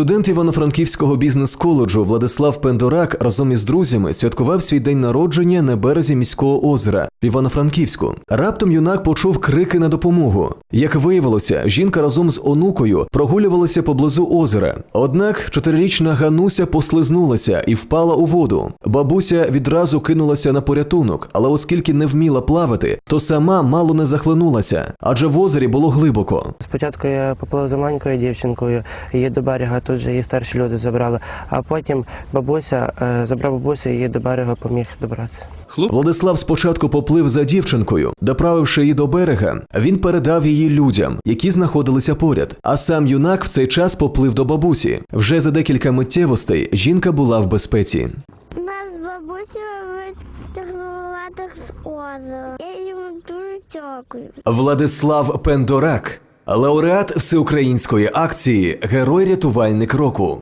Студент Івано-Франківського бізнес-коледжу Владислав Пендорак разом із друзями святкував свій день народження на березі міського озера в Івано-Франківську. Раптом юнак почув крики на допомогу. Як виявилося, жінка разом з онукою прогулювалася поблизу озера. Однак чотирирічна Гануся послизнулася і впала у воду. Бабуся відразу кинулася на порятунок, але оскільки не вміла плавати, то сама мало не захлинулася, адже в озері було глибоко. Спочатку я поплив за маленькою дівчинкою, її до берега тут же її старші люди забрали, а потім бабуся е, забрав бабусю і її до берега поміг добратися. Владислав спочатку поплив за дівчинкою, доправивши її до берега, він передав її людям, які знаходилися поряд. А сам юнак в цей час поплив до бабусі. Вже за декілька миттєвостей жінка була в безпеці. Нас бабуся витягнула з озера. Я йому дуже дякую. Владислав Пендорак, лауреат всеукраїнської акції Герой рятувальник року.